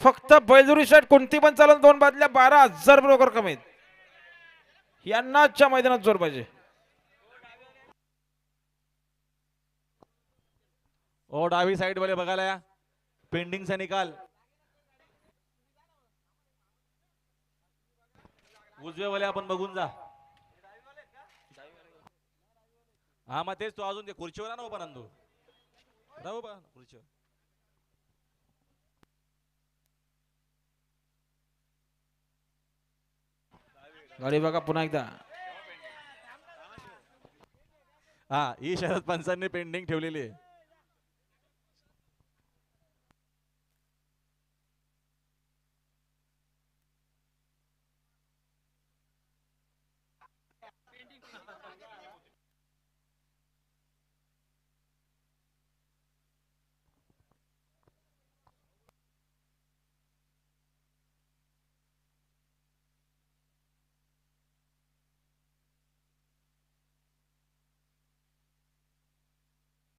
फक्त बैलजुरी शर्ट कोणती पण चालून दोन बादल्या बारा हजार बरोबर कमी आहेत मैदानात जोर पाहिजे. ओ डावी साइड वाले बघायला या. पेंडिंगचा निकाल. उजवे वाले आपण बघून जा. हा मग तेच तो अजून ते खुर्चीवर ना हो पण अंदू राहू खुर्चीवर. गाडी बघा पुन्हा एकदा. हा ही शरद पंचांनी पेंडिंग ठेवलेली आहे.